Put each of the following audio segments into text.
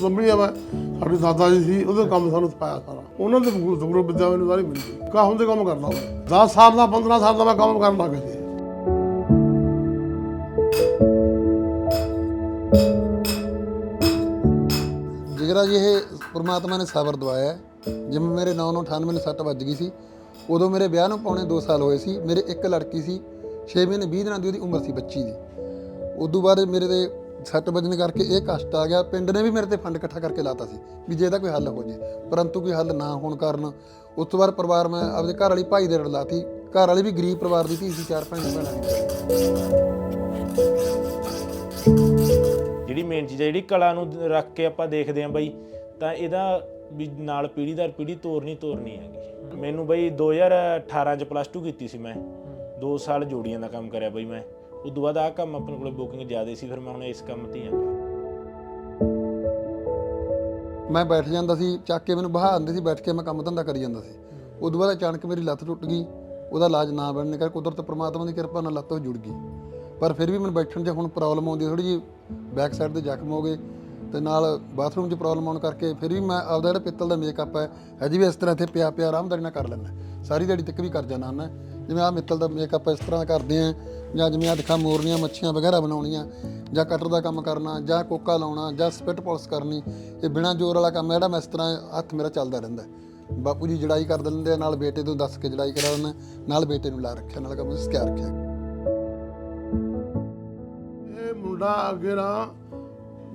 ਸੰਭੀ ਆ ਮੈਂ, ਸਾਡੇ ਦਾਦਾ ਜੀ ਸੀ, ਉਹਦੇ ਕੰਮ ਸਾਨੂੰ ਸਿਖਾਇਆ ਸਾਰਾ। ਉਹਨਾਂ ਦੇ ਗੁਰੂ ਵਿਦਿਆ ਮੈਨੂੰ ਸਾਰੀ ਮਿਲੀ। ਕਾ ਹੁੰਦੇ ਕੰਮ ਕਰਦਾ ਮੈਂ। 10 ਸਾਲ ਦਾ 15 ਸਾਲ ਦਾ ਮੈਂ ਕੰਮ ਕਰਨ ਲੱਗ ਗਿਆ ਸੀ। ਜਿਗਰਾ ਜੀ, ਇਹ ਪ੍ਰਮਾਤਮਾ ਨੇ ਸਬਰ ਦਵਾਇਆ ਜਿਵੇਂ ਮੇਰੇ 9 ਨੂੰ 98 ਨੂੰ ਸੱਟ ਵੱਜ ਗਈ ਸੀ, ਉਦੋਂ ਮੇਰੇ ਵਿਆਹ ਨੂੰ ਪੌਣੇ 2 ਸਾਲ ਹੋਏ ਸੀ। ਮੇਰੇ ਇੱਕ ਲੜਕੀ ਸੀ 6 ਮਹੀਨੇ 20 ਦਿਨਾਂ ਦੀ ਉਹਦੀ ਉਮਰ ਸੀ ਬੱਚੀ ਦੀ। ਉਦੋਂ ਬਾਅਦ ਮੇਰੇ ਦੇ ਸੱਟ ਵੱਜਣ ਕਰਕੇ ਇਹ ਕਸ਼ਟ ਆ ਗਿਆ। ਪਿੰਡ ਨੇ ਵੀ ਮੇਰੇ ਤੇ ਫੰਡ ਇਕੱਠਾ ਕਰਕੇ ਲਾਤਾ ਸੀ ਵੀ ਜੇ ਇਹਦਾ ਕੋਈ ਹੱਲ ਹੋ ਜੇ, ਪਰੰਤੂ ਕੋਈ ਹੱਲ ਨਾ ਹੋਣ ਕਾਰਨ ਉਸ ਤੋਂ ਬਾਅਦ ਪਰਿਵਾਰ ਮੈਂ ਆਪਦੇ ਘਰ ਵਾਲੀ ਭਾਈ ਦੇ ਰੜ ਲਾਤੀ। ਘਰ ਵਾਲੀ ਵੀ ਗਰੀਬ ਪਰਿਵਾਰ ਦੀ ਧੀ ਸੀ, ਚਾਰ ਭੈਣ ਭੈਣਾਂ ਦੀ ਜਿਹੜੀ ਮੇਨ ਚੀਜ਼ ਹੈ ਜਿਹੜੀ ਕਲਾ ਨੂੰ ਰੱਖ ਕੇ ਆਪਾਂ ਦੇਖਦੇ ਆਂ ਬਈ, ਤਾਂ ਇਹਦਾ ਵੀ ਨਾਲ ਪੀੜੀ ਦਰ ਪੀੜੀ ਤੋਰਨੀ ਤੋਰਨੀ ਹੈਗੀ। ਮੈਨੂੰ ਬਈ 2018 ਚ ਪਲੱਸ 2 ਕੀਤੀ ਸੀ ਮੈਂ। 2 ਸਾਲ ਜੋੜੀਆਂ ਦਾ ਕੰਮ ਕਰਿਆ ਬਈ ਮੈਂ। ਉਸ ਬਾਅਦ ਆਹ ਕੰਮ ਆਪਣੇ ਕੋਲੇ ਬੁਕਿੰਗ ਜ਼ਿਆਦਾ ਸੀ, ਫਿਰ ਮੈਂ ਹੁਣ ਇਸ ਕੰਮ ਤੇ ਹੀ ਆਂ ਮੈਂ ਬੈਠ ਜਾਂਦਾ ਸੀ, ਚੱਕ ਕੇ ਮੈਨੂੰ ਬਹਾ ਦਿੰਦੇ ਸੀ, ਬੈਠ ਕੇ ਮੈਂ ਕੰਮ ਧੰਦਾ ਕਰੀ ਜਾਂਦਾ ਸੀ। ਉਦੋਂ ਬਾਅਦ ਅਚਾਨਕ ਮੇਰੀ ਲੱਤ ਟੁੱਟ ਗਈ, ਉਹਦਾ ਇਲਾਜ ਨਾ ਬਣਨੇ ਕਰਕੇ ਕੁਦਰਤ ਪ੍ਰਮਾਤਮਾ ਦੀ ਕਿਰਪਾ ਨਾਲ ਲੱਤ ਜੁੜ ਗਈ। ਪਰ ਫਿਰ ਵੀ ਮੈਨੂੰ ਬੈਠਣ 'ਚ ਹੁਣ ਪ੍ਰੋਬਲਮ ਆਉਂਦੀ ਥੋੜੀ ਜੀ ਬੈਕ ਸਾਈਡ ਤੇ ਜ਼ਖਮ ਹੋ ਗਏ ਤੇ ਨਾਲ ਬਾਥਰੂਮ 'ਚ ਪ੍ਰੋਬਲਮ ਆਉਣ ਕਰਕੇ ਫਿਰ ਵੀ ਮੈਂ ਆਪਦਾ ਜਿਹੜਾ ਪਿੱਤਲ ਦਾ ਮੇਕਅਪ ਹੈ, ਹਜੇ ਵੀ ਇਸ ਤਰ੍ਹਾਂ ਇੱਥੇ ਪਿਆ ਪਿਆ ਆਰਾਮਦਾਰੀ ਨਾਲ ਕਰ ਲੈਂਦਾ। ਸਾਰੀ ਦਿਹਾੜੀ ਤੱਕ ਵੀ ਕਰ ਜਾਣਾ ਹੁੰਦਾ। ਜਿਵੇਂ ਆਹ ਮਿੱਤਲ ਦਾ ਮੇਕਅਪ ਇਸ ਤਰ੍ਹਾਂ ਕਰਦੇ ਆ। ਜਾਂ ਜਿਵੇਂ ਆ ਦਿਖਾ ਮੋਰਨੀਆਂ ਮੱਛੀਆਂ ਵਗੈਰਾ ਬਣਾਉਣੀਆਂ ਜਾਂ ਕਟਰ ਦਾ ਕੰਮ ਕਰਨਾ ਜਾਂ ਕੋਕਾ ਲਾਉਣਾ ਜਾਂ ਸਪਿਟ ਪਾਲਿਸ਼ ਕਰਨੀ ਇਹ ਬਿਨਾਂ ਜ਼ੋਰ ਵਾਲਾ ਕੰਮ ਹੈ ਜਿਹੜਾ ਮੈਂ ਇਸ ਤਰ੍ਹਾਂ ਹੱਥ ਮੇਰਾ ਚੱਲਦਾ ਰਹਿੰਦਾ ਬਾਪੂ ਜੀ ਜੜਾਈ ਕਰ ਦਿੰਦੇ ਨਾਲ ਬੇਟੇ ਤੋਂ ਦੱਸ ਕੇ ਜੜਾਈ ਕਰਾ ਦਿੰਦਾ ਨਾਲ ਬੇਟੇ ਨੂੰ ਲਾ ਰੱਖਿਆ ਨਾਲ ਕੰਮ ਸਿਖਾ ਰੱਖਿਆ। ਇਹ ਮੁੰਡਾ ਅੱਗੇ ਨਾ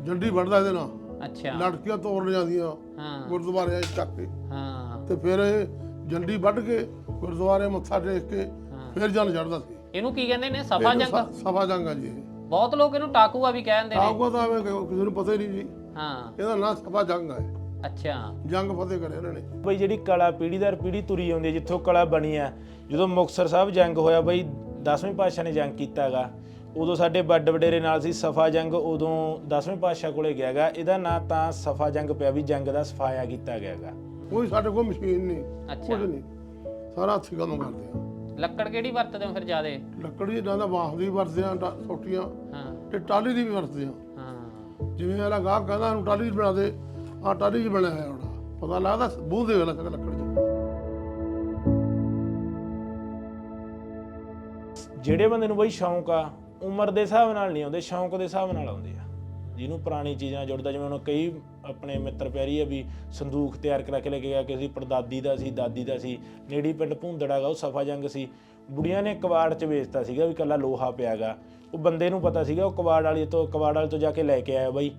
ਜੰਡੀ ਵੜਦਾ ਇਹਦੇ ਨਾਲ। ਅੱਛਾ। ਲੜਕੀਆਂ ਤੋੜਨ ਜਾਂਦੀਆਂ ਹਾਂ। ਗੁਰਦੁਆਰੇ ਚੱਕ ਕੇ। ਹਾਂ। ਤੇ ਫਿਰ ਇਹ ਜੰਡੀ ਵੱਢ ਕੇ ਗੁਰਦੁਆਰੇ ਮੱਥਾ ਟੇਕ ਕੇ ਫਿਰ ਜਨ ਚੜਦਾ ਸੀ। ਇਹਨੂੰ ਕੀ ਕਹਿੰਦੇ ਨੇ? ਸਫਾ ਜੰਗ? ਸਭਾ ਜੰਗ ਆ ਜੀ ਬਹੁਤ ਲੋਕ ਇਹਨੂੰ ਟਾਕੂਆ ਵੀ ਕਹਿੰਦੇ ਨੇ। ਆਗੋ ਤਾਂ ਐਵੇਂ ਕਿਸੇ ਨੂੰ ਪਤਾ ਹੀ ਨਹੀਂ ਜੀ। ਹਾਂ। ਇਹਦਾ ਨਾਂ ਸਭਾ ਜੰਗ ਹੈ ਅੱਛਾ। ਜੰਗ ਫਤਿਹ ਕਰਿਆ ਇਹਨਾਂ ਨੇ। ਬਈ ਜਿਹੜੀ ਕਲਾ ਪੀੜ੍ਹੀ ਦਰ ਪੀੜ੍ਹੀ ਤੁਰੀ ਆਉਂਦੀ ਹੈ ਜਿੱਥੋਂ ਕਲਾ ਬਣੀ ਆ ਜਦੋਂ ਮੁਕਤਸਰ ਸਾਹਿਬ ਜੰਗ ਹੋਇਆ ਬਈ 10ਵੇਂ ਪਾਤਸ਼ਾਹ ਨੇ ਜੰਗ ਕੀਤਾਗਾ ਉਦੋਂ ਸਾਡੇ ਵੱਡ ਵਡੇਰੇ ਨਾਲ ਸੀ ਸਫਾ ਜੰਗ ਉਦੋਂ 10ਵੇਂ ਪਾਤਸ਼ਾਹ ਕੋਲੇ ਗਿਆਗਾ ਇਹਦਾ ਨਾਂ ਤਾਂ ਸਫਾ ਜੰਗ ਪਿਆ ਵੀ ਜੰਗ ਦਾ ਸਫਾਇਆ ਕੀਤਾ ਗਿਆਗਾ ਕੋਈ ਸਾਡੇ ਕੋਲ ਮਸ਼ੀਨ ਨਹੀਂ ਅੱਛਾ। ਕੁਝ ਨਹੀਂ। ਸਾਰਾ ਹੱਥੀਂ ਕੰਮ ਕਰਦੇ ਆ। ਲੱਕੜ ਕਿਹੜੀ ਵਰਤਦੇ ਹੋ ਫਿਰ ਜਿਆਦੇ? ਲੱਕੜੀ ਦਾ ਦਾ ਬਾਂਸ ਦੀ ਵਰਤਦੇ ਆ ਟਾ- ਸੋਟੀਆਂ ਹਾਂ। ਤੇ ਟਾਲੀ ਦੀ ਵੀ ਵਰਤਦੇ ਆ ਹਾਂ। ਜਿਵੇਂ ਇਹਦਾ ਗਾਹਕ ਕਹਿੰਦਾ ਇਹਨੂੰ ਟਾਲੀ 'ਚ ਬਣਾ ਦੇ ਆ ਟਾਲੀ 'ਚ ਬਣਿਆ ਹੋਇਆ ਹੋਣਾ। ਪਤਾ ਲੱਗਦਾ ਬੂਹ ਦੇ ਵੇਲਾ ਲੱਕੜ 'ਚ। ਜਿਹੜੇ ਬੰਦੇ ਨੂੰ ਬਈ ਸ਼ੌਂਕ ਆ ਉਮਰ ਦੇ ਹਿਸਾਬ ਨਾਲ ਨਹੀਂ ਆਉਂਦੇ ਸ਼ੌਂਕ ਦੇ ਹਿਸਾਬ ਨਾਲ ਆਉਂਦੇ ਆ। ਜਿਹਨੂੰ ਪੁਰਾਣੀ ਚੀਜ਼ਾਂ ਨਾਲ ਜੁੜਦਾ ਜਿਵੇਂ ਹੁਣ ਕਈ ਆਪਣੇ ਮਿੱਤਰ ਪਿਆਰੀ ਆ ਵੀ ਸੰਦੂਖ ਤਿਆਰ ਕਰਾ ਕੇ ਲੈ ਕੇ ਗਿਆ ਕਿਸੇ ਪੜਦਾਦੀ ਦਾ ਸੀ ਦਾਦੀ ਦਾ ਸੀ ਨੇੜੀ ਪਿੰਡ ਭੁੰਦੜਾਗਾ ਉਹ ਸਫਾ ਜੰਗ ਸੀ। ਬੁੜੀਆਂ ਨੇ ਕਵਾੜ ਚ ਵੇਚਤਾ ਸੀਗਾ ਵੀ ਕੱਲਾ ਲੋਹਾ ਪਿਆਗਾ। ਉਹ ਬੰਦੇ ਨੂੰ ਪਤਾ ਸੀਗਾ ਉਹ ਕਵਾੜ ਵਾਲੀ ਤੋਂ ਕਵਾੜ ਵਾਲੇ ਤੋਂ ਜਾ ਕੇ ਲੈ ਕੇ ਆਇਆ ਬਾਈ।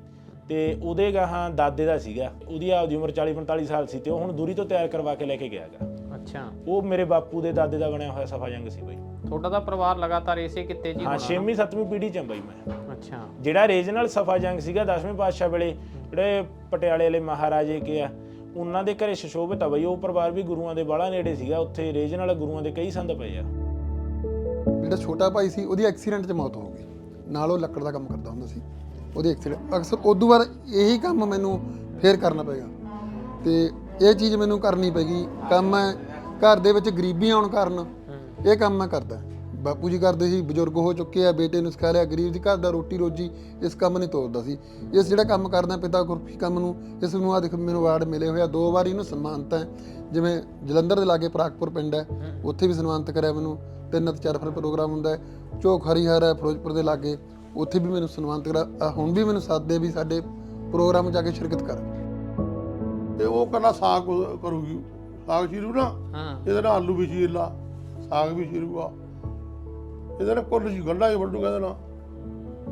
ਤੇ ਉਹਦੇ ਗਾਹਾਂ ਦਾਦੇ ਦਾ ਸੀਗਾ ਉਹਦੀ ਆਪਦੀ ਉਮਰ 40 45 ਸਾਲ ਸੀ ਤੇ ਉਹ ਹੁਣ ਦੂਰੀ ਤੋਂ ਤਿਆਰ ਕਰਵਾ ਕੇ ਲੈ ਕੇ ਗਿਆਗਾ ਅੱਛਾ। ਉਹ ਮੇਰੇ ਬਾਪੂ ਦੇ ਦਾਦੇ ਦਾ ਬਣਿਆ ਹੋਇਆ ਸਫਾ ਜੰਗ ਸੀ ਬਾਈ। ਤੁਹਾਡਾ ਤਾਂ ਪਰਿਵਾਰ ਲਗਾਤਾਰ ਇਸੇ ਕਿੱਤੇ ਜੀ ਹਾਂ ਹੋਣਾ। 6ਵੀਂ 7ਵੀਂ ਪੀੜ੍ਹੀ ਚ ਆਂ ਬਾਈ ਮੈਂ? ਅੱਛਾ। ਜਿਹੜਾ ਰੀਜਨਲ ਸਫਾ ਜੰਗ ਸੀਗਾ 10ਵੇਂ ਪਾਤਸ਼ਾਹ ਵੇਲੇ ਜਿਹੜੇ ਪਟਿਆਲੇ ਵਾਲੇ ਮਹਾਰਾਜੇ ਕੇ ਆ ਉਹਨਾਂ ਦੇ ਘਰੇ ਸ਼ਸ਼ੋਭਿਤ ਆ ਬਈ ਉਹ ਪਰਿਵਾਰ ਵੀ ਗੁਰੂਆਂ ਦੇ ਬਾਲਾ ਨੇੜੇ ਸੀਗਾ ਉੱਥੇ ਰੀਜਨਲ ਗੁਰੂਆਂ ਦੇ ਕਈ ਸੰਦ ਪਏ ਆ। ਜਿਹੜਾ ਛੋਟਾ ਭਾਈ ਸੀ ਉਹਦੀ ਐਕਸੀਡੈਂਟ 'ਚ ਮੌਤ ਹੋ ਗਈ। ਨਾਲ ਉਹ ਲੱਕੜ ਦਾ ਕੰਮ ਕਰਦਾ ਹੁੰਦਾ ਸੀ ਉਹਦੀ ਐਕਸੀਡੈਂਟ ਅਕਸਰ ਉਦੋਂ ਬਾਅਦ ਇਹੀ ਕੰਮ ਮੈਨੂੰ ਫੇਰ ਕਰਨਾ ਪਏਗਾ। ਤੇ ਇਹ ਚੀਜ਼ ਮੈਨੂੰ ਕਰਨੀ ਪੈਗੀ ਕੰਮ ਹੈ ਘਰ ਦੇ ਵਿੱਚ ਗਰੀਬੀ ਆਉਣ ਕਾਰਨ ਇਹ ਕੰਮ ਮੈਂ ਕਰਦਾ। ਬਾਪੂ ਜੀ ਕਰਦੇ ਸੀ ਬਜ਼ੁਰਗ ਹੋ ਚੁੱਕੇ ਆ ਬੇਟੇ ਨੂੰ ਸਿਖਾ ਲਿਆ ਗਰੀਬ ਦੀ ਘਰ ਦਾ ਰੋਟੀ ਰੋਜੀ ਇਸ ਕੰਮ ਨਹੀਂ ਤੋਰਦਾ ਸੀ। ਇਸ ਜਿਹੜਾ ਕੰਮ ਕਰਦਾ ਪਿਤਾ ਗੁਰਫੀ ਕੰਮ ਨੂੰ ਇਸ ਨੂੰ ਆ ਦੇਖ ਮੈਨੂੰ ਅਵਾਰਡ ਮਿਲੇ ਹੋਇਆ ਦੋ ਵਾਰ ਇਹਨੂੰ ਸਨਮਾਨਿਤ ਹੈ। ਜਿਵੇਂ ਜਲੰਧਰ ਦੇ ਲਾਗੇ ਪ੍ਰਾਗਪੁਰ ਪਿੰਡ ਹੈ ਉੱਥੇ ਵੀ ਸਨਮਾਨਿਤ ਕਰਿਆ ਮੈਨੂੰ ਤਿੰਨ ਤੇ ਚਾਰ ਫਿਰ ਪ੍ਰੋਗਰਾਮ ਹੁੰਦਾ ਹੈ। ਝੋਕ ਹਰੀਹਰ ਹੈ ਫਿਰੋਜ਼ਪੁਰ ਦੇ ਲਾਗੇ ਉੱਥੇ ਵੀ ਮੈਨੂੰ ਸਨਮਾਨਿਤ ਕਰਾ ਹੁਣ ਵੀ ਮੈਨੂੰ ਸੱਦਦੇ ਵੀ ਸਾਡੇ ਪ੍ਰੋਗਰਾਮ ਜਾ ਕੇ ਸ਼ਿਰਕਤ ਕਰ। ਤੇ ਉਹ ਕੱਲਾ ਸਾਗ ਕਰੂਗੀ ਸਾਗ ਚੀਰੂ ਨਾ ਹਾਂ। ਇਹਦੇ ਨਾਲ ਆਲੂ ਵੀ ਚੀਰ ਲਾ ਸਾਗ ਵੀ ਚੀਰੂਗਾ ਇਹਦੇ ਨਾਲ ਕੁੱਲ ਜੀ ਗੰਢਾ ਹੀ ਵੱਢੂਗਾ ਇਹਦੇ ਨਾਲ।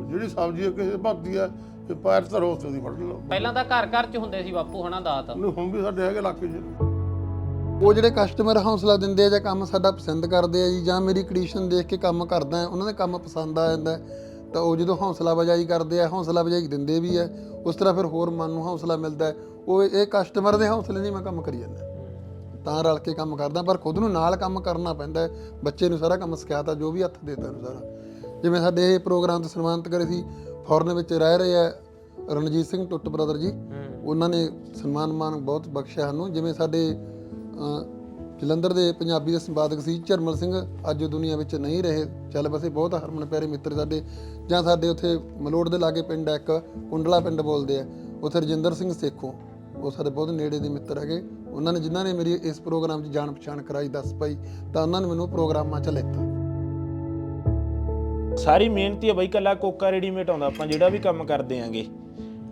ਜਿਹੜੀ ਸਬਜ਼ੀ ਕਿਸੇ ਭਰਤੀ ਹੈ ਤੇ ਪੈਰ ਧਰੋ ਉੱਤੇ ਦੀ ਵੱਢ ਲਓ। ਪਹਿਲਾਂ ਤਾਂ ਘਰ ਘਰ ਚ ਹੁੰਦੇ ਸੀ ਬਾਪੂ ਹਨਾ ਦਾਤ। ਉਹਨੂੰ ਹੁਣ ਵੀ ਸਾਡੇ ਹੈਗੇ ਇਲਾਕੇ 'ਚ। ਉਹ ਜਿਹੜੇ ਕਸਟਮਰ ਹੌਸਲਾ ਦਿੰਦੇ ਆ ਜਾਂ ਕੰਮ ਸਾਡਾ ਪਸੰਦ ਕਰਦੇ ਆ ਜੀ ਜਾਂ ਮੇਰੀ ਕੰਡੀਸ਼ਨ ਦੇਖ ਕੇ ਕੰਮ ਕਰਦਾ ਹੈ, ਉਹਨਾਂ ਦੇ ਕੰਮ ਪਸੰਦ ਆ ਜਾਂਦਾ ਹੈ, ਤਾਂ ਉਹ ਜਦੋਂ ਹੌਸਲਾ ਵਜਾਈ ਕਰਦੇ ਆ ਹੌਸਲਾ ਵਜਾਈ ਦਿੰਦੇ ਵੀ ਆ ਉਸ ਤਰ੍ਹਾਂ ਫਿਰ ਹੋਰ ਮਨ ਨੂੰ ਹੌਸਲਾ ਮਿਲਦਾ ਹੈ। ਉਹ ਇਹ ਕਸਟਮਰ ਦੇ ਹੌਸਲੇ ਨਹੀਂ ਮੈਂ ਕੰਮ ਕਰੀ ਜਾਂਦਾ। ਤਾਂ ਰਲ ਕੇ ਕੰਮ ਕਰਦਾ ਪਰ ਖੁਦ ਨੂੰ ਨਾਲ ਕੰਮ ਕਰਨਾ ਪੈਂਦਾ। ਬੱਚੇ ਨੂੰ ਸਾਰਾ ਕੰਮ ਸਿਖਾਤਾ ਜੋ ਵੀ ਹੱਥ ਦੇਤਾ ਨੂੰ ਸਾਰਾ। ਜਿਵੇਂ ਸਾਡੇ ਇਹ ਪ੍ਰੋਗਰਾਮ ਤੇ ਸਨਮਾਨਿਤ ਕਰੇ ਸੀ ਫੋਰਨ ਵਿੱਚ ਰਹਿ ਰਹੇ ਆ ਰਣਜੀਤ ਸਿੰਘ ਟੁੱਟ ਬ੍ਰਦਰ ਜੀ। ਉਹਨਾਂ ਨੇ ਸਨਮਾਨ ਮਾਨ ਬਹੁਤ ਬਖਸ਼ਿਆ ਸਾਨੂੰ। ਜਿਵੇਂ ਸਾਡੇ ਜਲੰਧਰ ਦੇ ਪੰਜਾਬੀ ਦੇ ਸੰਪਾਦਕ ਸੀ ਝਰਮਲ ਸਿੰਘ ਅੱਜ ਉਹ ਦੁਨੀਆ ਵਿੱਚ ਨਹੀਂ ਰਹੇ। ਚੱਲ ਬਸੇ ਬਹੁਤ ਹਰਮਨ ਪਿਆਰੇ ਮਿੱਤਰ ਸਾਡੇ। ਜਾਂ ਸਾਡੇ ਉੱਥੇ ਮਲੋੜ ਦੇ ਲਾਗੇ ਪਿੰਡ ਹੈ ਇੱਕ ਕੁੰਡਲਾ ਪਿੰਡ ਬੋਲਦੇ ਆ। ਉੱਥੇ ਰਜਿੰਦਰ ਸਿੰਘ ਸੇਖੋਂ ਉਹ ਸਾਡੇ ਬਹੁਤ ਨੇੜੇ ਦੇ ਮਿੱਤਰ ਹੈਗੇ। ਉਹਨਾਂ ਨੇ ਜਿਨ੍ਹਾਂ ਨੇ ਮੇਰੀ ਇਸ ਪ੍ਰੋਗਰਾਮ 'ਚ ਜਾਣ ਪਛਾਣ ਕਰਾਈ ਦੱਸ ਪਾਈ ਤਾਂ ਉਹਨਾਂ ਨੇ ਮੈਨੂੰ ਪ੍ਰੋਗਰਾਮਾਂ 'ਚ ਲੈਤਾ। ਸਾਰੀ ਮਿਹਨਤੀ ਆ ਬਈ ਕੱਲਾ ਕੋਕਾ ਰੈਡੀਮੇਡ ਆਉਂਦਾ ਆਪਾਂ ਜਿਹੜਾ ਵੀ ਕੰਮ ਕਰਦੇ ਆਂਗੇ।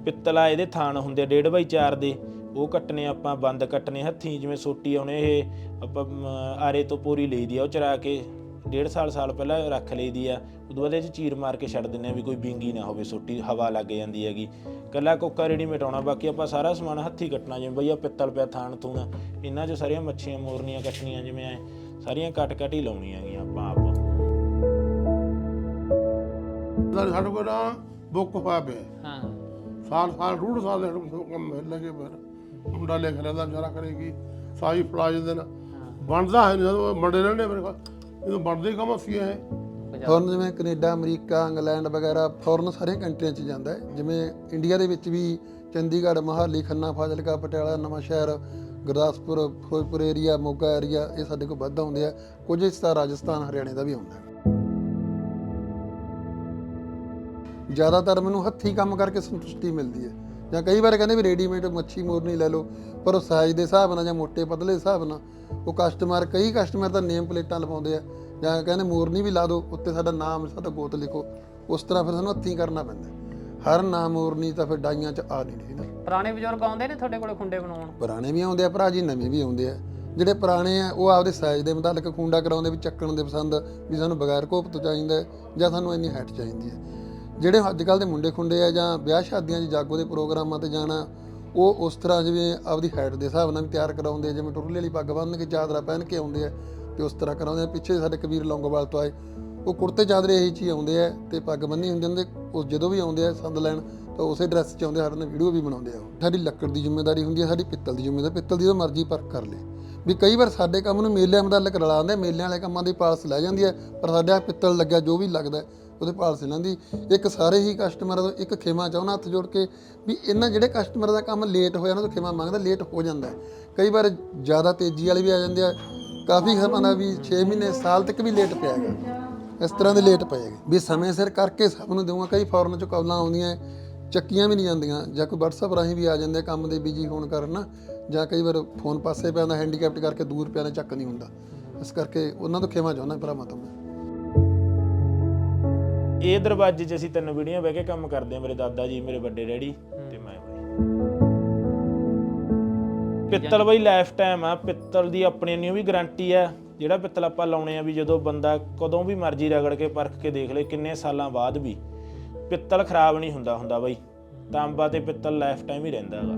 ਪਿੱਤਲਾ ਇਹਦੇ ਥਾਨ ਹੁੰਦੇ 1.5 ਬਾਈ 4 ਦੇ। ਉਹ ਕੱਟਨੇ ਆਪਾਂ ਬੰਦ ਕੱਟਨੇ ਹੱਥੀਂ ਜਿਵੇਂ ਸੋਟੀ ਆਉਣੇ ਇਹ ਆਪਾਂ ਮ, ਆਰੇ ਤੋਂ ਪੂਰੀ ਲਈਦੀ ਆ ਉਹ ਚਰਾ ਕੇ ਡੇਢ ਸਾਲ ਸਾਲ ਪਹਿਲਾਂ ਰੱਖ ਲਈਦੀ ਆ ਉਦੋਂ ਬਾਅਦ ਇਹ 'ਚ ਚੀਰ ਮਾਰ ਕੇ ਛੱਡ ਦਿੰਨੇ ਆ ਵੀ ਕੋਈ ਬਿੰਗੀ ਨਾ ਹੋਵੇ ਸੋਟੀ ਹਵਾ ਲੱਗ ਜਾਂਦੀ ਹੈਗੀ। ਕੱਲਾ ਕੋਕਾ ਰੈਡੀਮੇਡ ਆਉਣਾ ਬਾਕੀ ਆਪਾਂ ਸਾਰਾ ਸਮਾਨ ਹੱਥੀਂ ਕੱਟਣਾ ਜਿਵੇਂ ਬਈ ਆ ਪਿੱਤਲ ਪਿਆ ਥਾਨ ਥੂਣ ਇਹਨਾਂ 'ਚ ਸਾਰੀਆਂ ਮੱਛੀਆਂ ਮੋਰਨੀਆਂ ਕੱਟਣੀਆਂ ਜਿਵੇਂ ਐ ਸਾਰੀਆਂ ਕੱਟ ਕੱਟ ਹੀ ਲਾਉਣੀਆਂ ਹੈਗੀਆਂ ਆਪਾਂ ਆਪ। ਸਾਡੇ ਕੋਲ ਨਾ ਬੁੱਕ ਹੋਇਆ ਪਿਆ। ਹੈ। ਸਾਲ ਸਾਲ ਡੂਢ ਸਾਲ ਦੇ ਸਾਨੂੰ ਕੰਮ ਮਿਲ ਲੱਗੇ ਪਰ ਮੁੰਡਾ ਲਿਖ ਲੈਂਦਾ ਵਿਚਾਰਾ ਕਰੇਗੀ ਸਾਈ ਫੜਾ ਜਾਂਦੇ ਨਾ। ਬਣਦਾ ਹੈ ਨੀ ਜਦੋਂ ਮੰਡੇ ਰਹਿੰਦੇ ਮੇਰੇ ਕੋਲ। ਜਦੋਂ ਬਣਦੇ ਹੀ ਕੰਮ ਅਸੀਂ ਇਹ? ਫੋਰਨ ਜਿਵੇਂ ਕੈਨੇਡਾ ਅਮਰੀਕਾ ਇੰਗਲੈਂਡ ਵਗੈਰਾ ਫੋਰਨ ਸਾਰੀਆਂ ਕੰਟਰੀਆਂ 'ਚ ਜਾਂਦਾ ਹੈ। ਜਿਵੇਂ ਇੰਡੀਆ ਦੇ ਵਿੱਚ ਵੀ ਚੰਡੀਗੜ੍ਹ ਮਹਾਲੀ ਖੰਨਾ ਫਾਜ਼ਿਲਕਾ ਪਟਿਆਲਾ ਨਵਾਂ ਸ਼ਹਿਰ ਗੁਰਦਾਸਪੁਰ ਫਿਰੋਜ਼ਪੁਰ ਏਰੀਆ ਮੋਗਾ ਏਰੀਆ ਇਹ ਸਾਡੇ ਕੋਲ ਵੱਧ ਆਉਂਦੇ ਆ। ਕੁਝ ਹਿੱਸਾ ਰਾਜਸਥਾਨ ਹਰਿਆਣੇ ਦਾ ਵੀ ਆਉਂਦਾ ਹੈ। ਜ਼ਿਆਦਾਤਰ ਮੈਨੂੰ ਹੱਥੀਂ ਕੰਮ ਕਰਕੇ ਸੰਤੁਸ਼ਟੀ ਮਿਲਦੀ ਹੈ। ਜਾਂ ਕਈ ਵਾਰ ਕਹਿੰਦੇ ਵੀ ਰੈਡੀਮੇਡ ਮੱਛੀ ਮੋਰਨੀ ਲੈ ਲਓ ਪਰ ਉਹ ਸਾਈਜ਼ ਦੇ ਹਿਸਾਬ ਨਾਲ ਜਾਂ ਮੋਟੇ ਪਤਲੇ ਦੇ ਹਿਸਾਬ ਨਾਲ ਉਹ ਕਸਟਮਰ ਕਈ ਕਸਟਮਰ ਤਾਂ ਨੇਮ ਪਲੇਟਾਂ ਲਵਾਉਂਦੇ ਆ ਜਾਂ ਕਹਿੰਦੇ ਮੋਰਨੀ ਵੀ ਲਾ ਦਿਓ ਉੱਤੇ ਸਾਡਾ ਨਾਮ ਸਾਡਾ ਗੋਤ ਲਿਖੋ ਉਸ ਤਰ੍ਹਾਂ ਫਿਰ ਸਾਨੂੰ ਹੱਥੀਂ ਕਰਨਾ ਪੈਂਦਾ। ਹਰ ਨਾਮ ਮੋਰਨੀ ਤਾਂ ਫਿਰ ਡਾਈਆਂ 'ਚ ਆ ਨਹੀਂ ਰਹੀ ਨਾ। ਪੁਰਾਣੇ ਬਜ਼ੁਰਗ ਆਉਂਦੇ ਨੇ ਤੁਹਾਡੇ ਕੋਲੇ ਖੁੰਡੇ ਬਣਾਉਣ? ਪੁਰਾਣੇ ਵੀ ਆਉਂਦੇ ਆ ਭਰਾ ਜੀ ਨਵੇਂ ਵੀ ਆਉਂਦੇ ਆ। ਜਿਹੜੇ ਪੁਰਾਣੇ ਆ ਉਹ ਆਪਦੇ ਸਾਈਜ਼ ਦੇ ਮੁਤਾਬਕ ਖੁੰਡਾ ਕਰਾਉਂਦੇ ਵੀ ਚੱਕਣ ਦੇ ਪਸੰਦ ਵੀ ਸਾਨੂੰ ਬਗੈਰ ਕੋਪ ਤੋਂ ਚਾਹੀਦਾ ਜਾਂ ਸਾਨੂੰ ਇੰਨੀ ਹਾਈਟ ਚਾਹੀਦੀ ਹੈ। ਜਿਹੜੇ ਅੱਜ ਕੱਲ ਦੇ ਮੁੰਡੇ ਖੁੰਡੇ ਆ ਜਾਂ ਵਿਆਹ ਸ਼ਾਦੀਆਂ 'ਚ ਜਾਗੋ ਦੇ ਪ੍ਰੋਗਰਾਮਾਂ ਤੇ ਜਾਣਾ, ਉਹ ਉਸ ਤਰ੍ਹਾਂ ਜਿਵੇਂ ਆਪਦੀ ਹਾਈਟ ਦੇ ਹਿਸਾਬ ਨਾਲ ਵੀ ਤਿਆਰ ਕਰਾਉਂਦੇ ਆ, ਜਿਵੇਂ ਟੁਰਲੇ ਵਾਲੀ ਪੱਗ ਬੰਨ੍ਹ ਕੇ ਚਾਦਰਾ ਪਹਿਨ ਕੇ ਆਉਂਦੇ ਆ ਤੇ ਉਸ ਤਰ੍ਹਾਂ ਕਰਾਉਂਦੇ ਆ। ਪਿੱਛੇ ਸਾਡੇ ਕਬੀਰ ਲੌਂਗੋਵਾਲ ਤੋਂ ਆਏ, ਉਹ ਕੁੜਤੇ ਚਾਦਰੇ ਇਹੀ ਚੀ ਆਉਂਦੇ ਆ ਤੇ ਪੱਗ ਬੰਨੀ ਹੁੰਦੀ ਹੁੰਦੇ ਉਹ ਜਦੋਂ ਵੀ ਆਉਂਦੇ ਆ ਸੰਦ ਲੈਣ ਤਾਂ ਉਸੇ ਡਰੈਸ 'ਚ ਆਉਂਦੇ ਸਾਡੇ ਨਾਲ ਵੀਡੀਓ ਵੀ ਬਣਾਉਂਦੇ ਆ ਉਹ। ਸਾਡੀ ਲੱਕੜ ਦੀ ਜ਼ਿੰਮੇਵਾਰੀ ਹੁੰਦੀ ਹੈ ਸਾਡੀ ਪਿੱਤਲ ਦੀ ਜ਼ਿੰਮੇਵਾਰੀ, ਪਿੱਤਲ ਦੀ ਤਾਂ ਮਰਜ਼ੀ ਪਰ ਕਰ ਲੇ। ਵੀ ਕਈ ਵਾਰ ਸਾਡੇ ਕੰਮ ਨੂੰ ਮੇਲਿਆਂ ਮੁਤਾਲਕ ਰਲਾਉਂਦੇ ਮੇਲਿਆਂ ਵਾਲੇ ਕੰਮਾਂ ਦੀ ਪਾਲਸ ਲੈ ਜਾਂਦੀ ਹੈ ਪਰ ਸਾਡਾ ਪਿੱਤਲ ਲੱਗਿਆ ਜੋ ਵੀ ਲੱਗਦਾ ਉਹਦੇ ਭਾਲ ਪਾਲਸ ਲੈਂਦੀ ਇੱਕ ਸਾਰੇ ਹੀ ਕਸਟਮਰਾਂ ਤੋਂ ਇੱਕ ਖੇਮਾ ਚਾਹੁੰਦਾ ਹੱਥ ਜੋੜ ਕੇ ਵੀ ਇਹਨਾਂ ਜਿਹੜੇ ਕਸਟਮਰ ਦਾ ਕੰਮ ਲੇਟ ਹੋਇਆ, ਉਹਨਾਂ ਤੋਂ ਖੇਮਾ ਮੰਗਦਾ ਲੇਟ ਹੋ ਜਾਂਦਾ ਕਈ ਵਾਰ ਜ਼ਿਆਦਾ ਤੇਜ਼ੀ ਵਾਲੇ ਵੀ ਆ ਜਾਂਦੇ ਆ। ਕਾਫੀ ਸਮਾਂ ਵੀ 6 ਮਹੀਨੇ, ਸਾਲ ਤੱਕ ਵੀ ਲੇਟ ਪਿਆ ਹੈਗਾ। ਇਸ ਤਰ੍ਹਾਂ ਦੇ ਲੇਟ ਪਏ ਵੀ ਸਮੇਂ ਸਿਰ ਕਰਕੇ ਸਭ ਨੂੰ ਦੇਵਾਂ ਕਈ ਫੌਰਨ ਚ ਕਾਲਾਂ ਆਉਂਦੀਆਂ, ਚੱਕੀਆਂ ਵੀ ਨਹੀਂ ਜਾਂਦੀਆਂ, ਜਾਂ ਕੋਈ WhatsApp ਰਾਹੀਂ ਵੀ ਆ ਜਾਂਦੇ ਆ ਕੰਮ ਦੇ ਬਿਜ਼ੀ ਹੋਣ ਕਾਰਨ। ਜਾਂ ਕਈ ਵਾਰ ਫੋਨ ਪਾਸੇ ਪੈਂਦਾ ਹੈਂਡੀਕੈਪਟ ਕਰਕੇ ਦੂਰ ਪਿਆ ਨਾ ਚੱਕ ਨਹੀਂ ਹੁੰਦਾ। ਇਸ ਕਰਕੇ ਉਹਨਾਂ ਤੋਂ ਖੇਮਾ ਚਾਹੁੰਦਾ ਭਰਾਵਾਂ ਤੋਂ ਮੈਂ। ਇਹ ਦਰਵਾਜ਼ੇ 'ਚ ਅਸੀਂ ਤਿੰਨ ਵੀਡੀਆਂ ਬਹਿ ਕੇ ਕੰਮ ਕਰਦੇ ਆ ਮੇਰੇ ਦਾਦਾ ਜੀ ਮੇਰੇ ਵੱਡੇ ਡੈਡੀ ਤੇ ਮੈਂ ਬਾਈ। ਪਿੱਤਲ ਬਈ ਲਾਈਫ ਟਾਈਮ ਆ ਪਿੱਤਲ ਦੀ ਆਪਣੀ ਨਿਊ ਵੀ ਗਾਰੰਟੀ ਆ ਜਿਹੜਾ ਪਿੱਤਲ ਆਪਾਂ ਲਾਉਣੇ ਆ ਵੀ ਜਦੋਂ ਬੰਦਾ ਕਦੋਂ ਵੀ ਮਰਜ਼ੀ ਰਗੜ ਕੇ ਪਰਖ ਕੇ ਦੇਖ ਲੇ ਕਿੰਨੇ ਸਾਲਾਂ ਬਾਅਦ ਵੀ। ਪਿੱਤਲ ਖਰਾਬ ਨਹੀਂ ਹੁੰਦਾ ਹੁੰਦਾ ਬਈ। ਤਾਂਬਾ ਤੇ ਪਿੱਤਲ ਲਾਈਫ ਟਾਈਮ ਹੀ ਰਹਿੰਦਾ ਹੈਗਾ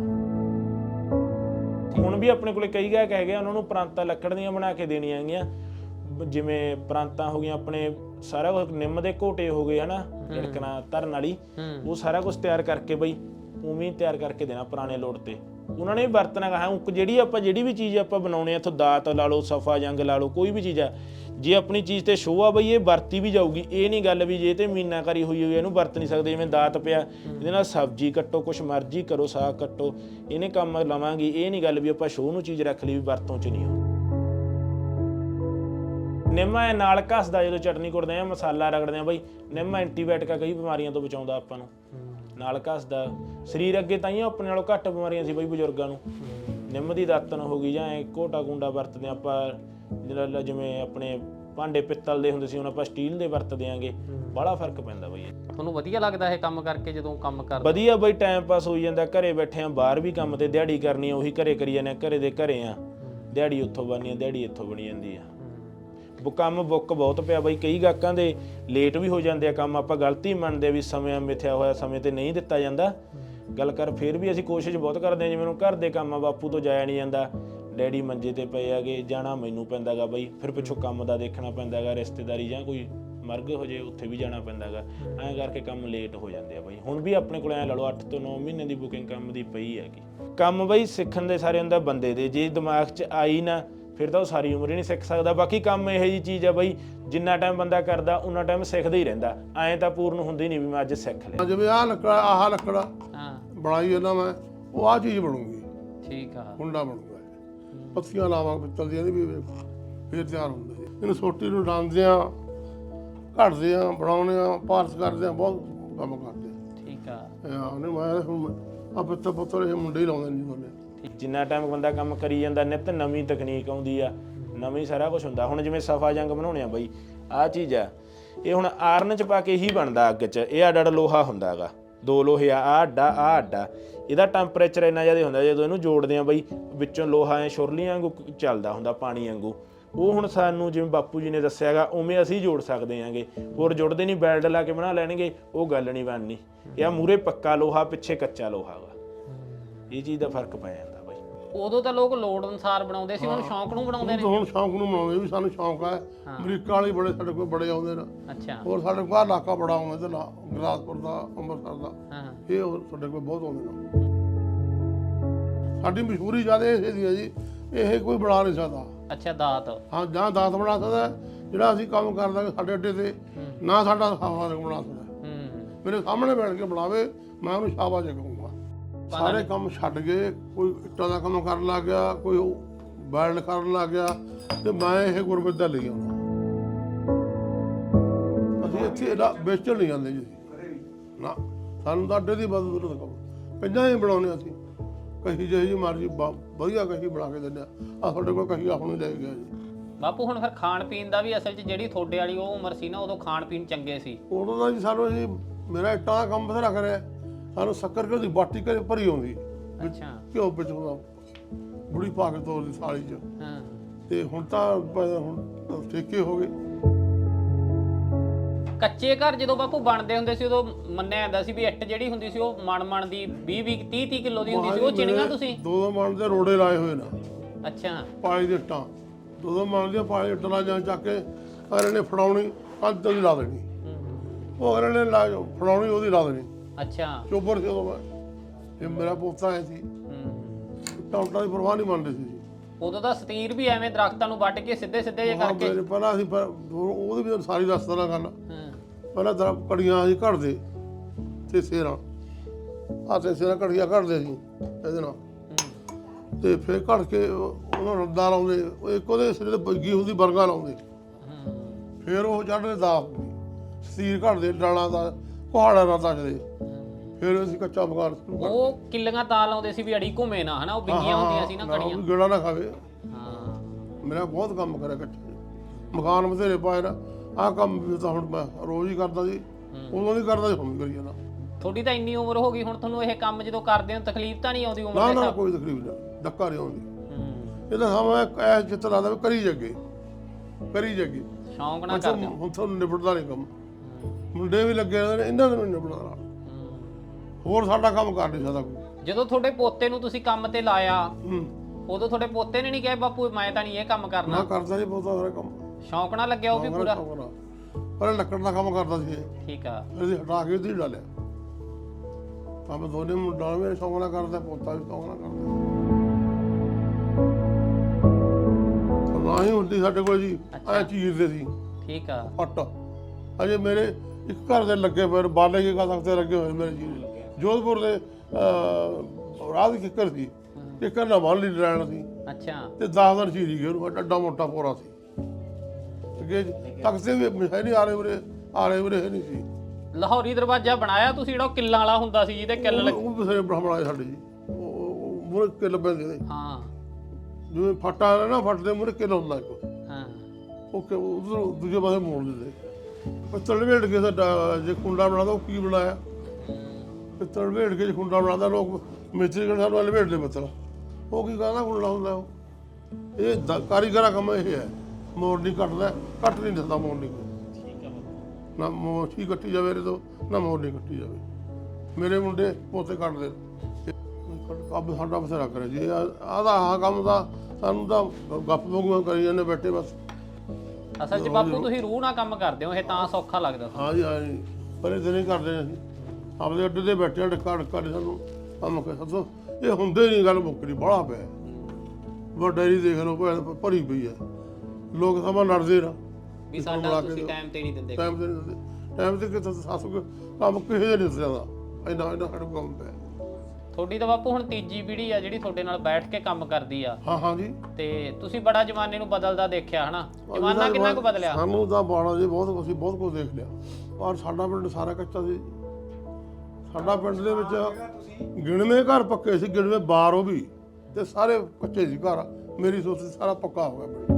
ਹੁਣ ਵੀ ਆਪਣੇ ਕੋਲੇ ਕਈ ਗਾਹਕ ਹੈਗੇ ਉਹਨਾਂ ਨੂੰ ਪ੍ਰਾਂਤਾਂ ਲੱਕੜ ਦੀਆਂ ਬਣਾ ਕੇ ਦੇਣੀਆਂ ਹੈਗੀਆਂ। ਜਿਵੇਂ ਪ੍ਰਾਂਤਾਂ ਹੋ ਗਈਆਂ ਆਪਣੇ ਸਾਰਾ ਕੁਝ ਨਿੰਮ ਦੇ ਘੋਟੇ ਹੋ ਗਏ ਹਨਾ ਲੜਕਣਾ ਧਰਨ ਵਾਲੀ ਉਹ ਸਾਰਾ ਕੁਝ ਤਿਆਰ ਕਰਕੇ ਬਈ ਉਵੇਂ ਤਿਆਰ ਕਰਕੇ ਦੇਣਾ ਪੁਰਾਣੇ ਲੋਟ ਤੇ। ਉਹਨਾਂ ਨੇ ਵਰਤਣਾ ਹੈ ਉਹ ਜਿਹੜੀ ਆਪਾਂ ਜਿਹੜੀ ਵੀ ਚੀਜ਼ ਆਪਾਂ ਬਣਾਉਣੇ ਆ ਇੱਥੋਂ ਦਾਤ ਲਾ ਲਓ ਸਫਾ ਜੰਗ ਲਾ ਲਓ ਕੋਈ ਵੀ ਚੀਜ਼ ਆ ਜੇ ਆਪਣੀ ਚੀਜ਼ ਤੇ ਸ਼ੋਅ ਆ ਬਈ ਇਹ ਵਰਤੀ ਵੀ ਜਾਊਗੀ ਇਹ ਨਹੀਂ ਗੱਲ ਵੀ ਜੇ ਤੇ ਮੀਨਾਕਾਰੀ ਹੋਈ ਹੋਈ ਇਹਨੂੰ ਵਰਤ ਨਹੀਂ ਸਕਦੇ ਜਿਵੇਂ ਦਾਤ ਪਿਆ ਇਹਦੇ ਨਾਲ ਸਬਜ਼ੀ ਕੱਟੋ ਕੁਛ ਮਰਜ਼ੀ ਕਰੋ ਸਾਗ ਕੱਟੋ ਇਹਨੇ ਕੰਮ ਲਵਾਂਗੀ ਇਹ ਨਹੀਂ ਗੱਲ ਵੀ ਆਪਾਂ ਸ਼ੋਅ ਨੂੰ ਚੀਜ਼ ਰੱਖ ਲਈ ਵੀ ਵਰਤੋਂ ਚ ਨਹੀਂ ਹੋ ਨਿੰਮ ਐ ਨਾਲ ਘਸਦਾ ਜਦੋਂ ਚਟਨੀ ਕੁੱਟਦੇ ਆ ਮਸਾਲਾ ਰਗੜਦੇ ਆ ਬਈ ਨਿੰਮ ਐਂਟੀਬਾਇਓਟਿਕ ਆ ਕਈ ਬਿਮਾਰੀਆਂ ਤੋਂ ਬਚਾਉਂਦਾ ਆਪਾਂ ਨੂੰ। ਨਾਲ ਘਸਦਾ। ਸਰੀਰ ਅੱਗੇ ਤਾਂ ਹੀ ਆਪਣੇ ਨਾਲੋਂ ਘੱਟ ਬਿਮਾਰੀਆਂ ਸੀ ਬਈ ਬਜ਼ੁਰਗਾਂ ਨੂੰ। ਨਿੰਮ ਦੀ ਦਾਤਨ ਹੋ ਗਈ ਜਾਂ ਇਹ ਘੋਟਾ ਗੁੰਡਾ ਵਰਤਦੇ ਆਪਾਂ ਜਿਹੜਾ ਲ- ਜਿਵੇਂ ਆਪਣੇ ਭਾਂਡੇ ਪਿੱਤਲ ਦੇ ਹੁੰਦੇ ਸੀ ਹੁਣ ਆਪਾਂ ਸਟੀਲ ਦੇ ਵਰਤਦੇ ਆਂਗੇ। ਬੜਾ ਫ਼ਰਕ ਪੈਂਦਾ ਬਈ ਤੁਹਾਨੂੰ ਵਧੀਆ ਲੱਗਦਾ ਇਹ ਕੰਮ ਕਰਕੇ ਜਦੋਂ ਕੰਮ ਕਰਦੇ? ਵਧੀਆ ਬਈ ਟਾਈਮ ਪਾਸ ਹੋਈ ਜਾਂਦਾ ਘਰੇ ਬੈਠੇ ਆ ਬਾਹਰ ਵੀ ਕੰਮ ਤੇ ਦਿਹਾੜੀ ਕਰਨੀ ਆ ਉਹੀ ਘਰੇ ਕਰੀ ਜਾਂਦੇ ਆ ਘਰੇ ਦੇ ਘਰੇ ਆ। ਦਿਹਾੜੀ ਉੱਥੋਂ ਬਣਨੀ ਆ ਦਿਹਾੜੀ ਇੱਥੋਂ ਬਣੀ ਜਾਂਦੀ ਆ। ਕੰਮ ਬੁੱਕ ਬਹੁਤ ਪਿਆ ਬਈ, ਕਈ ਗਾਹਕਾਂ ਦੇ ਲੇਟ ਵੀ ਹੋ ਜਾਂਦੇ ਆ ਕੰਮ, ਆਪਾਂ ਗਲਤੀ ਮੰਨਦੇ ਆ ਵੀ ਸਮੇਂ ਮਿਥਿਆ ਹੋਇਆ, ਸਮੇਂ ਤੇ ਨਹੀਂ ਦਿੱਤਾ ਜਾਂਦਾ। ਗੱਲ ਕਰ, ਫਿਰ ਵੀ ਅਸੀਂ ਕੋਸ਼ਿਸ਼ ਬਹੁਤ ਕਰਦੇ ਆ, ਜਿਵੇਂ ਹੁਣ ਘਰ ਦੇ ਕੰਮ ਆ, ਬਾਪੂ ਤੋਂ ਜਾਇਆ ਨਹੀਂ ਜਾਂਦਾ। ਡੈਡੀ ਮੰਜੇ ਤੇ ਪਏ ਆਗੇ ਜਾਣਾ ਮੈਨੂੰ ਪੈਂਦਾਗਾ ਬਈ, ਫਿਰ ਪਿੱਛੋਂ ਕੰਮ ਦਾ ਦੇਖਣਾ ਪੈਂਦਾਗਾ, ਰਿਸ਼ਤੇਦਾਰੀ ਜਾਂ ਕੋਈ ਮਰਗ ਹੋ ਜੇ, ਉੱਥੇ ਵੀ ਜਾਣਾ ਪੈਂਦਾਗਾ। ਐਂ ਕਰਕੇ ਕੰਮ ਲੇਟ ਹੋ ਜਾਂਦੇ ਆ ਬਾਈ। ਹੁਣ ਵੀ ਆਪਣੇ ਕੋਲ ਐ ਲਾ ਲਓ 8 ਤੋਂ 9 ਮਹੀਨੇ ਦੀ ਬੁਕਿੰਗ ਕੰਮ ਦੀ ਪਈ ਹੈਗੀ। ਕੰਮ ਬਈ ਸਿੱਖਣ ਦੇ ਸਾਰੇ ਹੁੰਦਾ ਬੰਦੇ ਦੇ, ਜੇ ਦਿਮਾਗ 'ਚ ਆਈ ਨਾ ਫਿਰ ਤਾਂ ਉਹ ਸਾਰੀ ਉਮਰ ਹੀ ਨਹੀਂ ਸਿੱਖ ਸਕਦਾ। ਬਾਕੀ ਕੰਮ ਇਹੋ ਜੀ ਚੀਜ਼ ਆ ਬਈ ਜਿੰਨਾ ਟਾਈਮ ਬੰਦਾ ਕਰਦਾ ਉਨਾ ਟਾਈਮ ਸਿੱਖਦਾ ਹੀ ਰਹਿੰਦਾ। ਐਂ ਤਾਂ ਪੂਰਨ ਹੁੰਦੀ ਨਹੀਂ ਵੀ ਮੈਂ ਅੱਜ ਸਿੱਖ ਲਿਆ। ਜਿਵੇਂ ਆਹ ਲੱਕੜਾ ਆਹ ਲੱਕੜਾ ਹਾਂ। ਬਣਾਈ ਇਹਨਾਂ ਮੈਂ ਉਹ ਆਹ ਚੀਜ਼ ਬਣੂਗੀ। ਠੀਕ ਆ। ਕੁੰਡਾ ਬਣੂਗਾ। ਪੱਤੀਆਂ ਲਾਵਾਂ ਪਿੱਤਲ ਦੀਆਂ ਵੀ ਫੇਰ ਤਿਆਰ ਹੁੰਦਾ ਜੀ ਇਹਨੂੰ ਸੋਟੀ ਨੂੰ ਡਾਂਦੇ ਆ ਘੜਦੇ ਆ ਬਣਾਉਂਦੇ ਆ ਪਾਰਸ ਕਰਦੇ ਆ ਬਹੁਤ ਕੰਮ ਕਰਦੇ ਆ। ਠੀਕ ਆ। ਉਹਨੇ ਮੈਂ ਹੁਣ ਆ ਪਿੱਤਲ ਪੁੱਤਲ ਇਹ ਮੁੰਡੇ ਹੀ ਲਾਉਂਦੇ ਨੇ ਜੀ ਦੋਨੇ। ਜਿੰਨਾ ਟਾਈਮ ਬੰਦਾ ਕੰਮ ਕਰੀ ਜਾਂਦਾ, ਨਿਤ ਨਵੀਂ ਤਕਨੀਕ ਆਉਂਦੀ ਆ, ਨਵੀਂ ਸਾਰਾ ਕੁਝ ਹੁੰਦਾ। ਹੁਣ ਜਿਵੇਂ ਸਫਾ ਜੰਗ ਬਣਾਉਣੇ ਆ ਬਈ, ਆਹ ਚੀਜ਼ ਆ। ਇਹ ਹੁਣ ਆਰਨ ਚ ਪਾ ਕੇ ਹੀ ਬਣਦਾ ਅੱਗ ਚ। ਇਹ ਅੱਡ ਅੱਡ ਲੋਹਾ ਹੁੰਦਾ ਹੈਗਾ। ਦੋ ਲੋਹੇ ਆ, ਆਹ ਅੱਡਾ ਆਹ ਅੱਡਾ। ਇਹਦਾ ਟੈਂਪਰੇਚਰ ਇੰਨਾ ਜ਼ਿਆਦਾ ਹੁੰਦਾ, ਜਦੋਂ ਇਹਨੂੰ ਜੋੜਦੇ ਆ ਬਈ, ਵਿੱਚੋਂ ਲੋਹਾ ਐ ਸ਼ੁਰਲੀਆਂ ਵਾਂਗੂ ਚੱਲਦਾ ਹੁੰਦਾ ਪਾਣੀ ਵਾਂਗੂ। ਉਹ ਹੁਣ ਸਾਨੂੰ ਜਿਵੇਂ ਬਾਪੂ ਜੀ ਨੇ ਦੱਸਿਆਗਾ ਉਵੇਂ ਅਸੀਂ ਜੋੜ ਸਕਦੇ ਆਂਗੇ। ਹੋਰ ਜੁੜਦੇ ਨਹੀਂ ਬੈਲਡ ਲਾ ਕੇ ਬਣਾ ਲੈਣਗੇ, ਉਹ ਗੱਲ ਨਹੀਂ ਬਣਨੀ। ਇਹ ਮੂਰੇ ਪੱਕਾ ਲੋਹਾ, ਪਿੱਛੇ ਕੱਚਾ ਲੋਹਾ ਵਾ। ਇਹ ਚੀਜ਼ ਦਾ ਫ਼ਰਕ ਪੈ ਜਾਂਦਾ। ਉਦੋਂ ਤਾਂ ਲੋਕ ਲੋੜ ਅਨੁਸਾਰ ਬਣਾਉਂਦੇ ਸੀ ਹੁਣ ਸ਼ੌਂਕ ਨੂੰ ਬਣਾਉਂਦੇ ਹੁਣ ਤਾਂ ਹੁਣ ਸ਼ੌਂਕ ਨੂੰ ਮਨਾਉਂਦੇ ਵੀ ਸਾਨੂੰ ਸ਼ੌਂਕ ਹੈ। ਅਮਰੀਕਾ ਵਾਲੇ ਬੜੇ ਸਾਡੇ ਕੋਲ ਬੜੇ ਆਉਂਦੇ ਨੇ। ਨੇ ਅੱਛਾ। ਹੋਰ ਸਾਡੇ ਕੋਲ ਆਹ ਇਲਾਕਾ ਬੜਾ ਆਉਂਦਾ ਤੇ ਗਲਾਸਪੁਰ ਦਾ ਅੰਮ੍ਰਿਤਸਰ ਦਾ। ਹਾਂ। ਇਹ ਹੋਰ ਸਾਡੇ ਕੋਲ ਬਹੁਤ ਆਉਂਦੇ ਨੇ। ਸਾਡੀ ਮਸ਼ਹੂਰੀ ਜ਼ਿਆਦਾ ਇਹ ਦੀ ਹੈ ਜੀ। ਇਹ ਕੋਈ ਬਣਾ ਨਹੀਂ ਸਕਦਾ। ਅੱਛਾ ਦਾਤ। ਹਾਂ ਜਾਂ ਦਾਤ ਬਣਾ ਸਕਦਾ। ਹੈ, ਜਿਹੜਾ ਅਸੀਂ ਕੰਮ ਕਰਦਾ ਸਾਡੇ ਅੱਡੇ ਤੇ ਨਾ ਸਾਡਾ ਸਾਫਾ ਬਣਾ ਸਕਦਾ। ਹੂੰ। ਮੇਰੇ ਸਾਹਮਣੇ ਬੈਠ ਕੇ ਬਣਾਵੇ ਮੈਂ ਉਹਨੂੰ ਸ਼ਾਬਾਸ਼ ਕਹੂੰਗਾ। ਸਾਰੇ ਕੰਮ ਛੱਡ ਕੇ ਕੋਈ ਇੱਟਾਂ ਦਾ ਕੰਮ ਕਰਨ ਲੱਗ ਗਿਆ ਕੋਈ ਬੈਲਡ ਕਰਨ ਲੱਗ ਗਿਆ ਤੇ ਮੈਂ ਇਹ ਗੁਰਬਤ ਦਾ ਲਈ ਆਉਂਦਾ। ਅਸੀਂ ਇੱਥੇ ਇਹਦਾ ਵੇਚਣ ਨਹੀਂ ਜਾਂਦੇ ਜੀ। ਨਾ ਸਾਨੂੰ ਤਾਂ ਅੱਡੇ ਦੀ ਬਸ ਜ਼ਰੂਰਤ ਕੰਮ ਪੰਜਾਂ ਹੀ ਬਣਾਉਣੇ ਅਸੀਂ। ਕਹੀ ਜਿਹੀ ਜੀ ਮਰਜ਼ੀ ਵਧੀਆ ਕਹੀ ਬਣਾ ਕੇ ਦਿੰਦੇ ਆ ਆਹ ਤੁਹਾਡੇ ਕੋਲ ਕਹੀ ਆਪਣੀ ਲੈ ਕੇ ਗਿਆ ਜੀ ਬਾਪੂ ਹੁਣ ਫਿਰ ਖਾਣ ਪੀਣ ਦਾ ਵੀ ਅਸਲ 'ਚ ਜਿਹੜੀ ਤੁਹਾਡੇ ਵਾਲੀ ਉਹ ਉਮਰ ਸੀ ਨਾ ਉਦੋਂ ਖਾਣ ਪੀਣ ਚੰਗੇ ਸੀ। ਉਦੋਂ ਦਾ ਜੀ ਸਾਨੂੰ ਜੀ ਮੇਰਾ ਇੱਟਾਂ ਦਾ ਕੰਮ ਬਥੇਰਾ ਕਰਿਆ। ਸਾਨੂੰ ਸ਼ੱਕਰ ਦੀ? ਬਾਟੀ ਘਰੇ ਭਰੀ ਆਉਂਦੀ ਅੱਛਾ। ਘਿਓ ਵਿੱਚ ਉਹਦਾ ਬੁੜੀ ਪਾ ਕੇ ਤੋਰਦੀ ਥਾਲੀ 'ਚ। ਹਾਂ। ਤੇ ਹੁਣ ਤਾਂ ਹੁਣ ਠੇਕੇ ਹੋ ਗਏ। ਕੱਚੇ ਘਰ ਜਦੋਂ ਬਾਪੂ ਬਣਦੇ ਹੁੰਦੇ ਸੀ ਉਦੋਂ ਮੰਨਿਆ ਜਾਂਦਾ ਸੀ ਵੀ ਇੱਟ ਜਿਹੜੀ ਹੁੰਦੀ ਸੀ ਉਹ ਮਣ ਮਣ ਦੀ 20 20 30 30 ਕਿਲੋ ਦੀ ਹੁੰਦੀ ਸੀ ਉਹ ਚਿਣੀਆਂ ਤੁਸੀਂ? ਦੋ ਦੋ ਮਣ ਦੇ ਰੋੜੇ ਲਾਏ ਹੋਏ ਨੇ। ਅੱਛਾ। ਪਾਲੀ ਦੇ ਇੱਟਾਂ। ਦੋ ਦੋ ਮਣ ਦੀਆਂ ਪਾਲੀ ਇੱਟਾਂ ਜਾਂ ਚੱਕ ਕੇ ਅਗਲੇ ਨੇ ਫੜਾਉਣੀ ਕੰਧ ਦੀ ਲਾ ਦੇਣੀ। ਉਹ ਅਗਲੇ ਨੇ ਲਾ ਫੜਾਉਣੀ ਉਹਦੀ ਲਾ ਦੇਣੀ। ਅੱਛਾ। ਚੋਬਰ ਉਦੋਂ ਮੈਂ। ਇਹ ਮੇਰਾ ਪੋਤਾ ਹੈ ਸੀ। ਹੂੰ। ਇੱਟਾਂ ਉੱਟਾਂ ਦੀ ਪਰਵਾਹ ਨਹੀਂ ਮੰਨਦੇ ਸੀ ਜੀ। ਉਦੋਂ ਤਾਂ ਸਤੀਰ ਵੀ ਐਵੇਂ ਦਰਖਤਾਂ ਨੂੰ ਵੱਢ ਕੇ ਸਿੱਧੇ ਸਿੱਧੇ ਜੇ ਹਾਂ, ਕਰਕੇ। ਮੇਰੇ ਪਹਿਲਾਂ ਅਸੀਂ ਪਰ- ਉਹਦੀ ਵੀ ਸਾਰੀ ਦੱਸਦਾ ਨਾ ਗੱਲ। ਹਾਂ। ਪਹਿਲਾਂ ਦਰ ਕੜੀਆਂ ਅਸੀਂ ਘੜਦੇ ਤੇ ਸੇਰਾਂ। ਆ ਤੇ ਸੇਰਾਂ ਕੜੀਆਂ ਘੜਦੇ ਸੀ ਇਹਦੇ ਨਾਲ। ਹੂੰ। ਤੇ ਫਿਰ ਘੜ ਕੇ ਉਹ- ਉਹਨਾਂ ਨੂੰ ਰੱਦਾ ਲਾਉਂਦੇ। ਉਹ ਇੱਕ ਉਹਦੇ ਸਿਰੇ ਤੇ ਬੱਗੀ ਹੁੰਦੀ ਬਰਗਾ ਲਾਉਂਦੇ। ਹੂੰ। ਫਿਰ ਉਹ ਚੜ੍ਹਦੇ ਦਾਫ ਸਤੀਰ ਘੜਦੇ ਡਾਲਾਂ ਦਾ ਕੁਹਾੜਾ ਨਾਲ ਤੱਕਦੇ ਫਿਰ ਅਸੀਂ ਕੱਚਾ ਮਕਾਨ ਸ਼ੁਰੂ ਕਰ ਉਹ ਕਿੱਲੀਆਂ ਤਾਂ ਲਾਉਂਦੇ ਸੀ ਵੀ ਅੜੀ ਘੁੰਮੇ ਨਾ ਹਨਾ ਉਹ ਬਿੰਗੀਆਂ ਹੁੰਦੀਆਂ ਸੀ ਨਾ ਕੜੀਆਂ। ਵੀ ਗੇੜਾ ਨਾ ਖਾਵੇ। ਹਾਂ। ਮੇਰਾ ਬਹੁਤ ਕੰਮ ਕਰਿਆ ਕੱਚੇ ਮਕਾਨ ਬਥੇਰੇ ਪਾਏ ਨਾ ਆਹ ਕੰਮ ਵੀ ਤਾਂ ਹੁਣ ਮੈਂ ਰੋਜ਼ ਹੀ ਕਰਦਾ ਸੀ। ਉਦੋਂ ਨਹੀਂ ਕਰਦਾ ਸੀ ਹੁਣ ਵੀ ਕਰੀ ਜਾਂਦਾ। ਤੁਹਾਡੀ ਤਾਂ ਇੰਨੀ ਉਮਰ ਹੋ ਗਈ ਹੁਣ ਤੁਹਾਨੂੰ ਇਹ ਕੰਮ ਜਦੋਂ ਕਰਦੇ ਹੋ ਤਕਲੀਫ ਤਾਂ ਨਹੀਂ ਆਉਂਦੀ ਉਮਰ ਨਾ ਦੇ ਨਾ ਹਿਸਾਬ ਕੋਈ ਤਕਲੀਫ ਨਹੀਂ ਡੱਕਾ ਨਹੀਂ ਆਉਂਦੀ। ਹੂੰ। ਇਹ ਤਾਂ ਸਮਾਂ ਐ ਚਿੱਤ ਲਾਦਾ ਵੀ ਕਰੀ ਜੱਗੇ। ਕਰੀ ਜੱਗੇ। ਸ਼ੌਂਕ ਨਾਲ ਹੁਣ ਕਰਦੇ ਹੋ। ਹੁਣ ਤੁਹਾਨੂੰ ਨਿਬੜਦਾ ਨਹੀਂ ਕੰਮ। ਮੁੰਡੇ ਵੀ ਲੱਗੇ ਰਹਿੰਦੇ ਨੇ ਇਹਨਾਂ ਨੂੰ ਨਿਬੜਦਾ ਨਾਲ। ਹੂੰ। ਹੋਰ ਸਾਡਾ ਕੰਮ ਕਰ ਨਹੀਂ ਸਕਦਾ ਕੋਈ। ਜਦੋਂ ਤੁਹਾਡੇ ਪੋਤੇ ਨੂੰ ਤੁਸੀਂ ਕੰਮ ਤੇ ਲਾਇਆ ਹੂੰ। ਉਦੋਂ ਤੁਹਾਡੇ ਪੋਤੇ ਨੇ ਨਹੀਂ ਕਿਹਾ ਬਾਪੂ ਮੈਂ ਤਾਂ ਨਹੀਂ ਇਹ ਕੰਮ ਕਰਨਾ? ਨਾ ਕਰਦਾ ਜੀ ਬਹੁਤਾ ਸਾਰਾ ਕੰਮ। ਸ਼ੌਂਕ ਨਾਲ ਲੱਗਿਆ ਉਹ ਵੀ ਪੂਰਾ? ਇਹ ਲੱਕੜ ਦਾ ਕੰਮ ਕਰਦਾ ਸੀ ਇਹ। ਠੀਕ ਆ। ਇਹਦੀ ਹਟਾ ਕੇ ਉਹਦੀ ਡਾਲਿਆ ਕੰਮ ਦੋਨੇ ਮੁੰਡਾ ਮੇਰੇ ਸ਼ੌਂਕ ਨਾਲ ਕਰਦਾ ਪੋਤਾ ਵੀ ਸ਼ੌਂਕ ਨਾਲ ਕਰਦਾ। ਨਾ ਹੀ ਹੁੰਦੀ ਸਾਡੇ ਕੋਲ ਜੀ ਐ ਚੀਰਦੇ ਸੀ। ਠੀਕ ਆ। ਫੱਟ ਅਜੇ ਮੇਰੇ ਇੱਕ ਘਰ ਦੇ ਲੱਗੇ ਨੇ, ਬਾਲੇ ਕੀ ਕਾ ਸਕਦੇ ਲੱਗੇ ਹੋਏ ਮੇਰੇ ਜੀ ਜੋਧਪੁਰ ਦੇ ਅਹ, ਰਾਹ ਦੀ ਕਿੱਕਰ ਸੀ। ਕਿੱਕਰ ਨਾਲ ਬੰਨ ਲਈ ਲੈਣ ਸੀ। ਅੱਛਾ। ਤੇ 10 ਦਿਨ ਚੀਰੀ ਗਏ ਉਹਨੂੰ ਐਡਾ ਮੋਟਾ ਪੋਰਾ ਸੀ। ਅੱਗੇ ਤਖਤੇ ਵੀ ਹੈ ਨਹੀਂ ਆ ਰਹੇ ਉਰੇ ਆ ਰਹੇ ਉਰੇ ਨਹੀਂ ਸੀ। ਲਾਹੌਰੀ ਦਰਵਾਜ਼ਾ ਬਣਾਇਆ ਤੁਸੀਂ ਜਿਹੜਾ ਉਹ ਕਿੱਲਾਂ ਵਾਲਾ ਹੁੰਦਾ ਸੀ ਜਿਹਦੇ ਕਿੱਲ ਲੱਗ ਉਹ ਬ੍ਰਾਹਮਣ ਆਏ ਸਾਡੇ ਜੀ। ਉਹ ਮੁਰੇ ਕਿੱਲ ਨੇ। ਹਾਂ। ਜਿਵੇਂ ਫੱਟਾ ਨਾ ਫੱਟ ਦੇ ਮੁਰੇ ਕਿੱਲ ਹੁੰਦਾ ਇੱਕ। ਹਾਂ। ਉਹ ਕਿ ਉਧਰ ਦੂਜੇ ਪਾਸੇ ਮੋੜ ਦਿੰਦੇ। ਪਿੱਤਲ ਵੇੜ ਕੇ ਸਾਡਾ ਜੇ ਕੁੰਡਾ ਬਣਾਦਾ ਉਹ ਕੀ ਬਣਾਇਆ? ਪਿੱਤਲ ਵੇੜ ਕੇ ਜੇ ਕੁੰਡਾ ਬਣਾਦਾ ਲੋਕ ਮਿਸਤਰੀ ਕਹਿੰਦੇ ਸਾਨੂੰ ਵੇੜ ਦੇ ਪਿੱਤਲ ਉਹ ਕੀ ਕਹਿੰਦਾ ਕੁੰਡਾ ਹੁੰਦਾ ਉਹ। ਇਹ ਦ- ਕਾਰੀਗਰਾਂ ਕੰਮ ਇਹ ਹੈ। ਮੋੜ ਨਹੀਂ ਕੱਟਦਾ, ਕੱਟ ਨਹੀਂ ਦਿੰਦਾ ਮੋੜ ਨਹੀਂ। ਨਾ ਮੋਛੀ ਕੱਟੀ ਜਾਵੇ, ਇਹਦੇ ਤੋਂ ਨਾ ਮੋੜ ਨਹੀਂ ਕੱਟੀ ਜਾਵੇ। ਮੇਰੇ ਮੁੰਡੇ ਪੋਤੇ ਕੱਟਦੇ। ਕੰਮ ਸਾਡਾ ਬਥੇਰਾ ਕਰੇ ਜੀ। ਆਦਾ ਆਹ ਕੰਮ ਦਾ ਸਾਨੂੰ ਤਾਂ ਗੱਪ ਵਾਂਗੂ ਕਰੀ ਜਾਂਦੇ ਬੈਠੇ ਬਸ। ਅਸਲ 'ਚ ਬਾਪੂ ਤੁਸੀਂ ਰੂਹ ਨਾਲ ਕੰਮ ਕਰਦੇ ਹੋ ਇਹ ਤਾਂ ਸੌਖਾ ਲੱਗਦਾ ਹਾਂ ਜੀ ਹਾਂ ਜੀ। ਪਰ ਇਹ ਦਿਨ ਹੀ ਕਰਦੇ ਅਸੀਂ ਆਪਦੇ ਅੱਡੇ ਤੇ ਬੈਠੇ ਡੱਕਾ ਡੱਕਾ ਨੇ ਸਾਨੂੰ ਕੰਮ ਕਰ ਸੋ ਇਹ ਹੁੰਦੇ ਨਹੀਂ ਗੱਲ ਮੁੱਕਦੀ ਬੜਾ ਪਿਆ। ਵੱਡਾ ਹੀ ਦੇਖ ਲਓ ਭਾਵੇਂ ਭਰੀ ਪਈ ਹੈ ਲੋਕ ਸਮਾਂ ਲੜਦੇ ਨਾ। ਵੀ ਸਾਡਾ ਤੁਸੀਂ ਟਾਈਮ ਤੇ ਨਹੀਂ ਦਿੰਦੇ। ਟਾਈਮ ਤੇ ਨਹੀਂ ਦਿੰਦੇ। ਟਾਈਮ ਤੇ ਕਿਤੇ ਸਾਸੂ ਕੰਮ ਕਿਸੇ ਦੇ ਨਹੀਂ ਜਾਂਦਾ ਇੰਨਾ ਇੰਨਾ ਸਾਡੇ ਕੰਮ ਪਿਆ। ਤੁਹਾਡੀ ਤਾਂ ਬਾਪੂ ਹੁਣ ਤੀਜੀ ਪੀੜ੍ਹੀ ਆ ਜਿਹੜੀ ਤੁਹਾਡੇ ਨਾਲ ਬੈਠ ਕੇ ਕੰਮ ਕਰਦੀ ਆ। ਹਾਂ ਹਾਂ ਜੀ। ਤੇ ਤੁਸੀਂ ਬੜਾ ਜਮਾਨੇ ਨੂੰ ਬਦਲਦਾ ਦੇਖਿਆ ਹਨਾ? ਜਮਾਨਾ ਕਿੰਨਾ ਕੁ ਬਦਲਿਆ? ਸਾਨੂੰ ਤਾਂ ਬਾਣਾ ਜੀ ਬਹੁਤ ਕੁਝ ਬਹੁਤ ਕੁਝ ਦੇਖ ਲਿਆ। ਪਰ ਸਾਡਾ ਪਿੰਡ ਸਾਰਾ ਕੱਚਾ ਸੀ। ਸਾਡਾ ਪਿੰਡ ਦੇ ਵਿੱਚ ਗਿਣਵੇਂ ਘਰ ਪੱਕੇ ਸੀ ਗਿਣਵੇਂ ਬਾਹਰ ਉਹ ਵੀ। ਤੇ ਸਾਰੇ ਕੱਚੇ ਸੀ ਘਰ। ਮੇਰੀ ਸੋਚ ਸੀ ਸਾਰਾ ਪੱਕਾ ਹੋ ਗਿਆ ਪਿੰਡ।